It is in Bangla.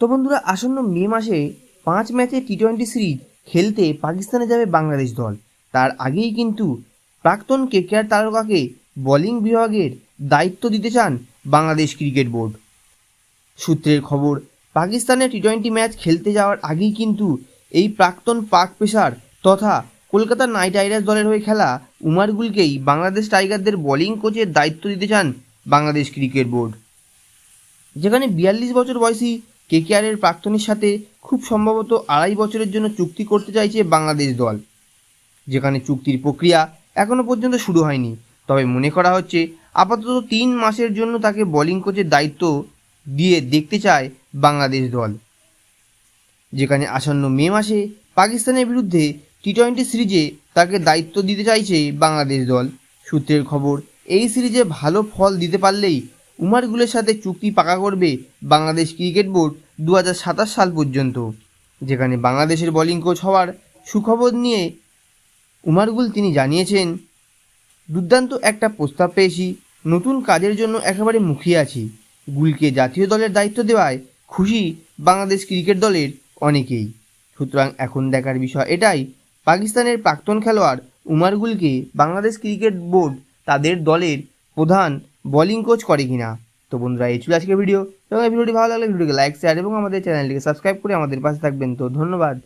তো বন্ধুরা, আসন্ন মে মাসে পাঁচ ম্যাচে টি টোয়েন্টি সিরিজ খেলতে পাকিস্তানে যাবে বাংলাদেশ দল। তার আগেই কিন্তু প্রাক্তন কেকেআর তারকাকে বোলিং বিভাগের দায়িত্ব দিতে চান বাংলাদেশ ক্রিকেট বোর্ড। সূত্রের খবর, পাকিস্তানে টি টোয়েন্টি ম্যাচ খেলতে যাওয়ার আগেই কিন্তু এই প্রাক্তন পাক পেসার তথা কলকাতা নাইট রাইডার্স দলের হয়ে খেলা উমার গুলকেই বাংলাদেশ টাইগারদের বোলিং কোচের দায়িত্ব দিতে চান বাংলাদেশ ক্রিকেট বোর্ড। যেখানে বিয়াল্লিশ বছর বয়সী কেকেআরের প্রাক্তনের সাথে খুব সম্ভবত আড়াই বছরের জন্য চুক্তি করতে চাইছে বাংলাদেশ দল। যেখানে চুক্তির প্রক্রিয়া এখনও পর্যন্ত শুরু হয়নি। তবে মনে করা হচ্ছে আপাতত তিন মাসের জন্য তাকে বোলিং কোচের দায়িত্ব দিয়ে দেখতে চায় বাংলাদেশ দল। যেখানে আসন্ন মে মাসে পাকিস্তানের বিরুদ্ধে টি টোয়েন্টি সিরিজে তাকে দায়িত্ব দিতে চাইছে বাংলাদেশ দল। সূত্রের খবর, এই সিরিজে ভালো ফল দিতে পারলেই উমার গুলের সাথে চুক্তি পাকা করবে বাংলাদেশ ক্রিকেট বোর্ড দু হাজার সাতাশ সাল পর্যন্ত, যেখানে বাংলাদেশের বোলিং কোচ হওয়ার সুখবর নিয়ে উমারগুল তিনি জানিয়েছেন, দুর্দান্ত একটা প্রস্তাব পেয়েছি, নতুন কাজের জন্য একেবারে মুখিয়ে আছি। গুলকে জাতীয় দলের দায়িত্ব দেওয়ায় খুশি বাংলাদেশ ক্রিকেট দলের অনেকেই। সুতরাং এখন দেখার বিষয় এটাই, পাকিস্তানের প্রাক্তন খেলোয়াড় উমার গুলকে বাংলাদেশ ক্রিকেট বোর্ড তাদের দলের প্রধান বোলিং কোচ করে কিনা। তো বন্ধুরা, এই ছিল আজকের ভিডিও এবং এই ভিডিওটি ভালো লাগলে ভিডিওকে লাইক শেয়ার এবং আমাদের চ্যানেলটিকে সাবস্ক্রাইব করে আমাদের পাশে থাকবেন। তো ধন্যবাদ।